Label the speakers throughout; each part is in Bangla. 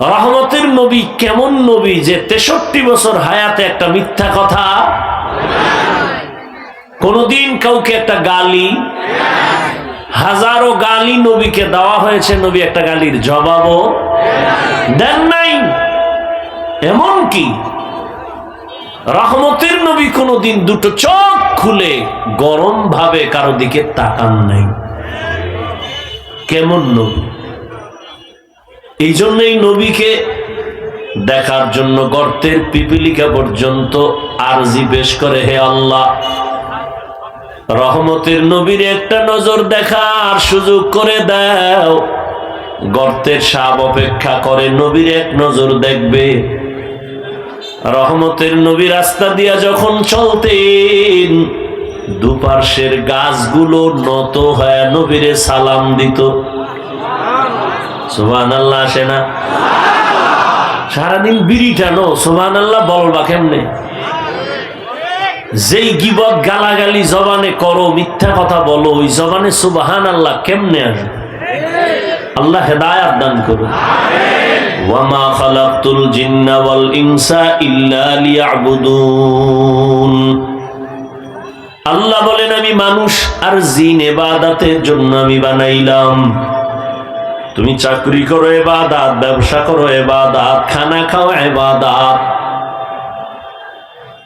Speaker 1: রহমতের নবী কেমন নবী যে তেষট্টি বছর হায়াতে একটা মিথ্যা কথা? কোনদিন কাউকে একটা গালি? হাজারো গালি নবীকে দেওয়া হয়েছে, নবী একটা গালির জবাবও দেন নাই। এমন কি রহমতের নবী কোনদিন দুটো চোখ খুলে গরম ভাবে কারও দিকে তাকান নাই। কেমন নবী? এই জন্যই নবীকে দেখার জন্য গর্তের পিপিলিকা পর্যন্ত আরজি পেশ করে, হে আল্লাহ। রহমতের নবীর একটা নজর দেখার সুযোগ করে দাও। গর্তের সাপ অপেক্ষা করে নবীর এক নজর দেখবে। রহমতের নবী রাস্তা দিয়া যখন চলতেন দুপার্শ্বের গাছগুলো নত হয়ে নবীরে সালাম দিত। আল্লাহ আসে না? সারাদিন বিড়ি টানো আল্লাহ বলবা কেমনে? যেই গিবত গালাগালি জবানে করো, মিথ্যা কথা বলো, ওই জবানে সুবাহান আল্লাহ কেমনে আসবে? আল্লাহ হেদায়াত দান ইল্লা আল্লাহ বলেন, আমি মানুষ আর জিন এবাদাতের জন্য আমি বানাইলাম। তুমি চাকরি করো, এবাদাত, ব্যবসা করো, এবাদাত, খানা খাও, এবাদাত।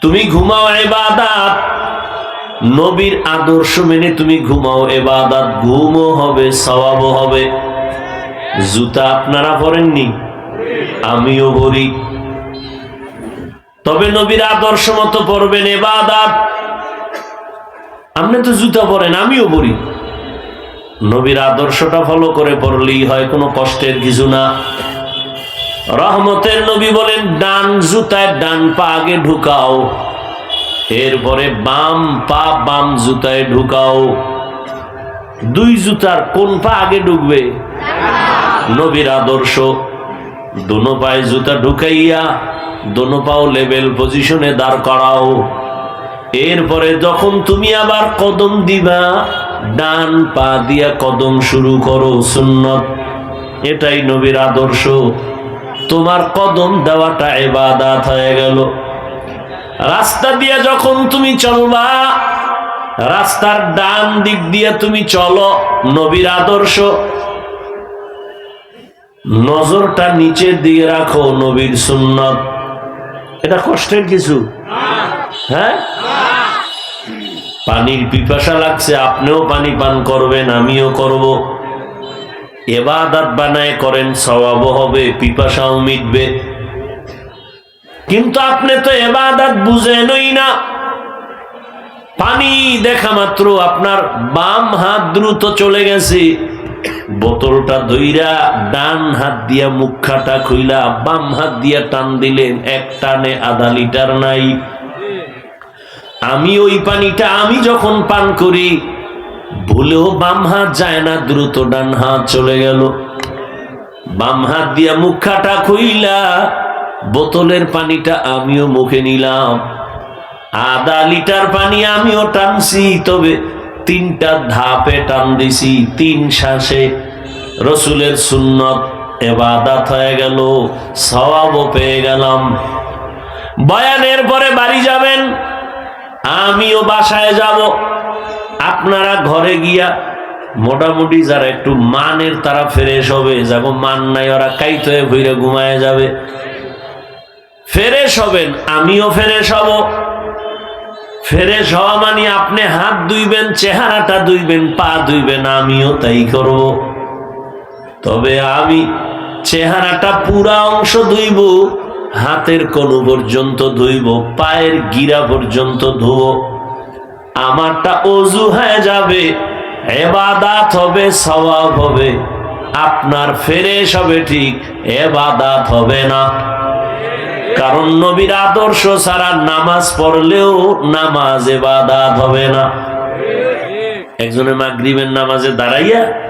Speaker 1: তুমি ঘুমাও, এবাদাত। নবীর আদর্শ মেনে তুমি ঘুমাও, এবাদাত। ঘুমও হবে, সওয়াবও হবে। জুতা আপনারা পরেননি? আমিও পরি। তবে নবীর আদর্শ মতো পড়বেন এবাদাত। আপনি তো জুতা পরেন, আমিও পরি। নবীর আদর্শটা ফলো করে পড়লেই হয়, কোনো কষ্টের কিছু না। রহমতের নবী বলেন, ডান জুতায় ডান পা আগে ঢুকাও, এরপরে বাম পা বাম জুতায় ঢুকাও। দুই জুতার কোন পা আগে ঢুকবে? নবীর আদর্শ, দোনো পায়ে জুতা ঢুকাইয়া দোনো পাও লেভেল পজিশনে দাঁড় করাও। এরপরে যখন তুমি আবার কদম দিবা ডান পা দিয়া কদম শুরু করো সুন্নত। এটাই নবীর আদর্শ। তোমার কদম দেওয়াটা এবাদাত হয়ে গেল। রাস্তা দিয়ে যখন তুমি চলবা রাস্তার ডান দিক দিয়ে তুমি চলো নবীর আদর্শ। নজরটা নিচের দিকে রাখো নবীর সুন্নত। এটা কষ্টের কিছু? হ্যাঁ? পানির পিপাসা লাগছে, আপনিও পানি পান করবেন, আমিও করব। এবাদাত বানায় করেন সওয়াব হবে, পিপাসাও মিটবে। কিন্তু আপনি তো এবাদাত বুঝেনই না। পানি দেখা মাত্র, আপনার বাম হাত দ্রুত চলে গেছে। বোতলটা ধইরা ডান হাত দিয়া মুখাটা খুইলা বাম হাত দিয়া টান দিলেন, এক টানে আধা লিটার নাই। আমি ওই পানিটা আমি যখন পান করি, ভুলেও বাম হাত যায় না, দ্রুত ডান হাত চলে গেল। বাম হাত দিয়া মুখাটা খুইলা, বোতলের পানিটা আমিও মুখে নিলাম। আধা লিটার পানি আমিও টানছি, তবে তিনটা ধাপে টান দিছি, তিন শ্বাসে রসুলের সুন্নত এবাদাত হয়ে গেল, সওয়াবও পেয়ে গেলাম। বয়ানের পরে বাড়ি যাবেন আমিও বাসায় যাব। আপনারা ঘরে গিয়া মোটামুটি যারা একটু মানের তারা ফ্রেশ হবে। যাব মান নাই, ওরা কাইত হয়ে ভুইরে ঘুমায় যাবে। ফেরেশ হবেন, আমিও ফেরেশ হব। ফেরেশ হওয়া মানে আপনি হাত ধুইবেন, চেহারাটা ধুইবেন, পা ধুইবেন, আমিও তাই করব। তবে আমি চেহারাটা পুরা অংশ ধুইব হাতের কোন পর্যন্ত ধুইব, পায়ের গিরা পর্যন্ত ধুব। আমারটা অজু হয়ে যাবে, এবাদাত হবে, সওয়াব হবে। আপনার ফেরেশ হবে ঠিক, এবাদাত হবে না। কারণ নবীর আদর্শ ছাড়া নামাজ পড়লেও নামাজ এবাদাত হবে না। একজনে মাগরিবের নামাজে দাঁড়াইয়া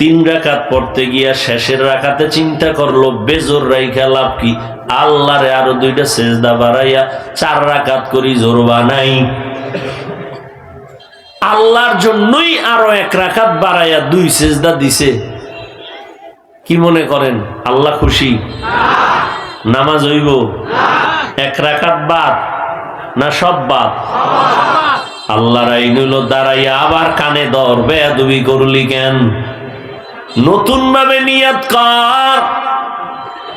Speaker 1: তিন রাকাত পড়তে গিয়া শেষের রাকাতে চিন্তা করল, বেজোর রাইখা লাভ কি? আল্লাহরে আরও দুইটা সেজদা বাড়াইয়া চার রাকাত করি জোর বানাই। আল্লাহর জন্যই আরও এক রাকাত বাড়াইয়া দুই সেজদা দিছে। কি মনে করেন? আল্লাহ খুশি? নামাজ হইব? এক রাকাত বাদ না সব বাদ? আল্লাহর আইন দাঁড়াইয়া আবার কানে দর বেয়াদুবি করলি কেন? নতুন ভাবে নিয়াত কর।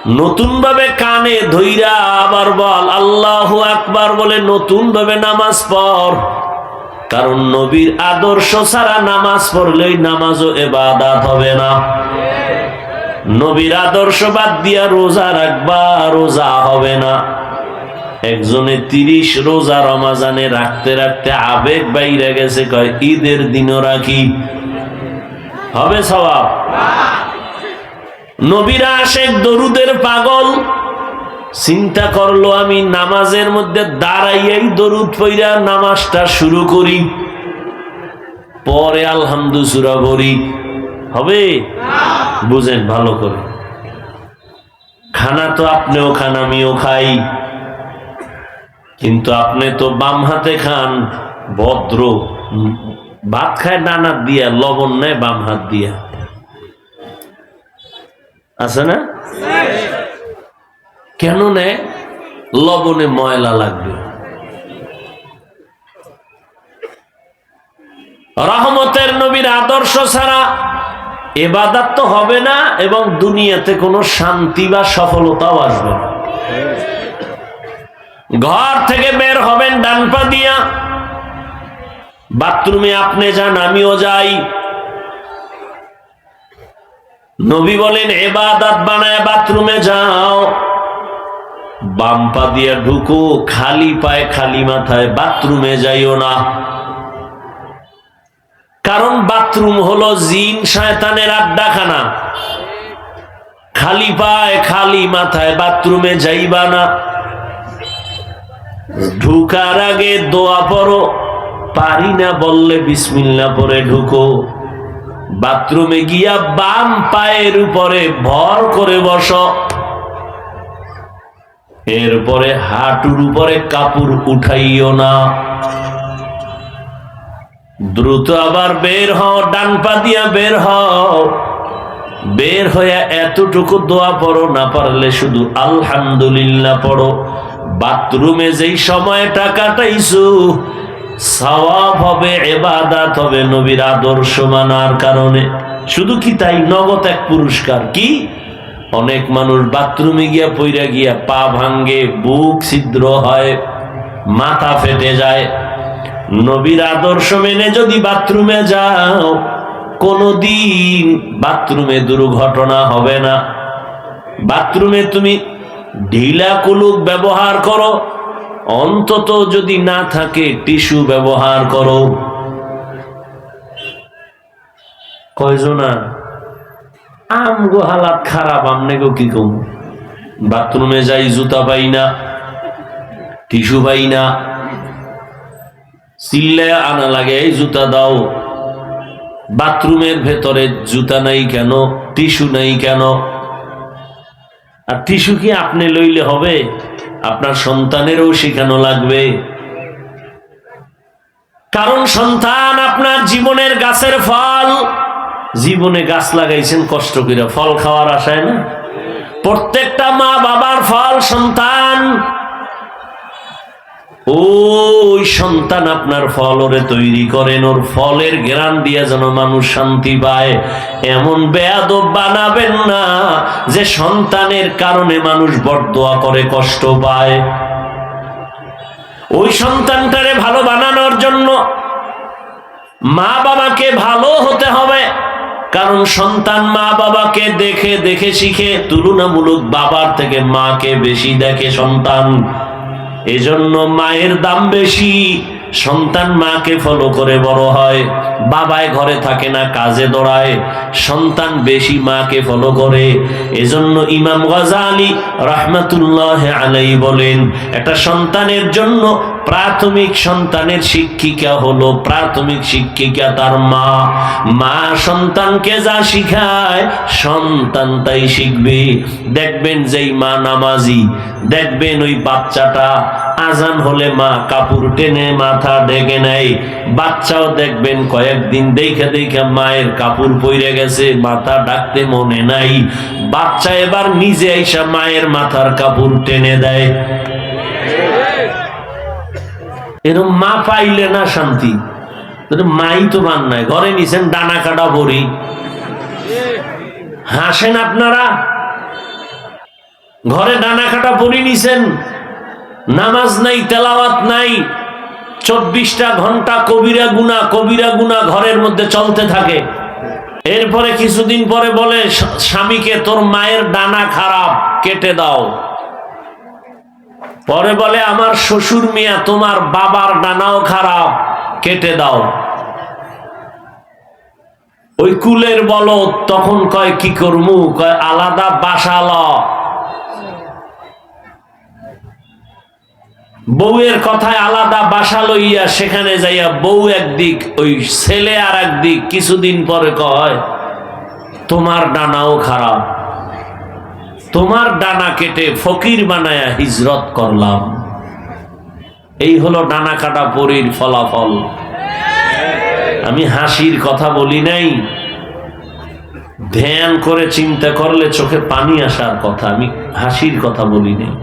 Speaker 1: নতুন ভাবে কানে ধইরা আবার বল, আল্লাহ আকবার বলে নতুন ভাবে নামাজ পড়। কারণ নবীর আদর্শ ছাড়া নামাজ পড়লেই নামাজও এবাদাত হবে না। নবীর আদর্শ বাদ দিয়া রোজা রাখবা, রোজা হবে না। একজনে তিরিশ রোজা রমাজানে রাখতে রাখতে আবেগ বাইরে গেছে, কয়, ঈদের দিনও রাখি। হবে সবাব নবীরা আসে দরুদের পাগল। চিন্তা করল, আমি নামাজের মধ্যে দাঁড়াইয়াই দরুদ পইরা নামাজটা শুরু করি। পরে আলহামদু সুরা বলি, হবে? বুঝেন, ভালো করে। খানা তো আপনিও খান, আমিও খাই। কিন্তু আপনি তো বাম হাতে খান, ভদ্র ভাত খায় ডানাত দিয়া, লবণ নেয়, বাম হাত দিয়া। আছে না? কেন নেয়? লবণে ময়লা লাগবে। রহমতের নবীর আদর্শ ছাড়া এবাদাত তো হবে না এবং দুনিয়াতে কোনো শান্তি বা সফলতাও আসবে না। ঘর থেকে বের হবেন ডান পা দিয়া। বাথরুমে আপনি যান, আমিও যাই। নবী বলেন, এবাদাত বানায় বাথরুমে যাও। বাম পা দিয়া ঢুকো, খালি পায়ে খালি মাথায় বাথরুমে যাইও না। কারণ বাথরুম হলো জিন, শয়তানের আড্ডাখানা। খালি পায় খালি মাথায় বাথরুমে যাইবা না। ঢুকার আগে দোয়া পড়ো। পারি না বললে বিসমিল্লা পরে ঢুকো। বাথরুমে গিয়া বাম পায়ের উপরে ভর করে বস। এরপরে হাঁটুর উপরে কাপড় উঠাইও না। দ্রুত আবার বের হও, ডান পা দিয়া বের হও। বের হইয়া এতটুকু দোয়া পড়ো, না পারলে শুধু আলহামদুলিল্লাহ পড়ো। বাথরুমে যেই সময়টা কাটাইছো সওয়াব হবে এবাদাত হবে, নবীর আদর্শ মানার কারণে। শুধু কি তাই? নগদ এক পুরস্কার। কি? অনেক মানুষ বাথরুমে গিয়া পইরা গিয়া পা ভাঙ্গে, বুক ছিদ্র হয়, মাথা ফেটে যায়। নবীর আদর্শ মেনে যদি বাথরুমে যাও, কোনদিন বাথরুমে দুর্ঘটনা হবে না। বাথরুমে তুমি ঢিলা কুলুক ব্যবহার করো অন্তত যদি না থাকে, টিস্যু ব্যবহার করো। কয়জনা আমগো হালাত খারাপ, আমনে গো কি কম? বাথরুমে যাই, জুতা পাই না, টিস্যু পাই না। চিল্লে আনা লাগে, এই জুতা দাও। বাথরুমের ভেতরে জুতা নাই কেন? টিস্যু নাই কেন? আর টিস্যু কি আপনি লইলে হবে? আপনার সন্তানেরও শেখানো লাগবে। কারণ সন্তান আপনার জীবনের গাছের ফল। জীবনে গাছ লাগাইছেন, কষ্ট করে। ফল খাওয়ার আশায় না? প্রত্যেকটা মা বাবার ফল সন্তান ওই সন্তান আপনার ফল ওরে তৈরি করেন, ওর ফলের গ্রান দিয়ে যেন মানুষ শান্তি পায়। এমন বেয়াদব বানাবেন না যে সন্তানের কারণে মানুষ বরদোয়া করে কষ্ট পায়। ওই সন্তানটারে ভালো বানানোর জন্য মা বাবাকে ভালো হতে হবে, কারণ সন্তান মা বাবাকে দেখে দেখে শিখে তুলনামূলক বাবার থেকে মাকে বেশি দেখে সন্তান। এজন্য মায়ের দাম বেশি। সন্তান মাকে ফলো করে বড় হয় বাবায় ঘরে থাকে না, কাজে দৌড়ায়। সন্তান বেশি মাকে ফলো করে। এজন্য ইমাম গজালি রহমাতুল্লাহ আলাই বলেন, একটা সন্তানের জন্য প্রাথমিক সন্তানের শিক্ষিকা হলো প্রাথমিক শিক্ষিকা তার মা। মা সন্তানকে যা শিখায়, সন্তান তাই শিখবে। দেখবেন যেই মা নামাজি, দেখবেন ওই বাচ্চাটা আজান হলে মা কাপড় টেনে মাথা ঢেকে নেয়। বাচ্চাও দেখবেন কয়েকদিন দেখে দেখে মায়ের কাপড় পইরে গেছে, মাথা ডাকতে মনে নাই। বাচ্চা এবার নিজে আইসা মায়ের মাথার কাপড় টেনে দেয়। এরকম মা পাইলে না শান্তি। মাই তো মান নাই ঘরে নিছেন ডানা কাটা বড়ি। হাসেন আপনারা? ঘরে ডানা কাটা বড়ি নিছেন? নামাজ নাই, তেলাওয়াত নাই, চব্বিশটা ঘণ্টা কবিরা গুনা কবিরা গুনা ঘরের মধ্যে চলতে থাকে। এরপরে কিছুদিন পরে বলে, স্বামীকে, তোর মায়ের ডানা খারাপ, কেটে দাও। পরে বলে, আমার শ্বশুর মিয়া, তোমার বাবার ডানাও খারাপ, কেটে দাও। ওই কুলের বলো তখন কয়, কি করমু? কয়, আলাদা বাসা ল বউয়ের কথায় আলাদা বাসা লইয়া সেখানে যাইয়া বউ একদিক, ওই ছেলে আর একদিক কিছুদিন পরে কয়, তোমার ডানাও খারাপ। তোমার ডানা কেটে ফকির বানায়া হিজরত করলাম। এই হলো ডানা কাটা পরীর ফলাফল। আমি হাসির কথা বলি নাই। ধ্যান করে চিন্তা করলে চোখে পানি আসার কথা, আমি হাসির কথা বলি নাই।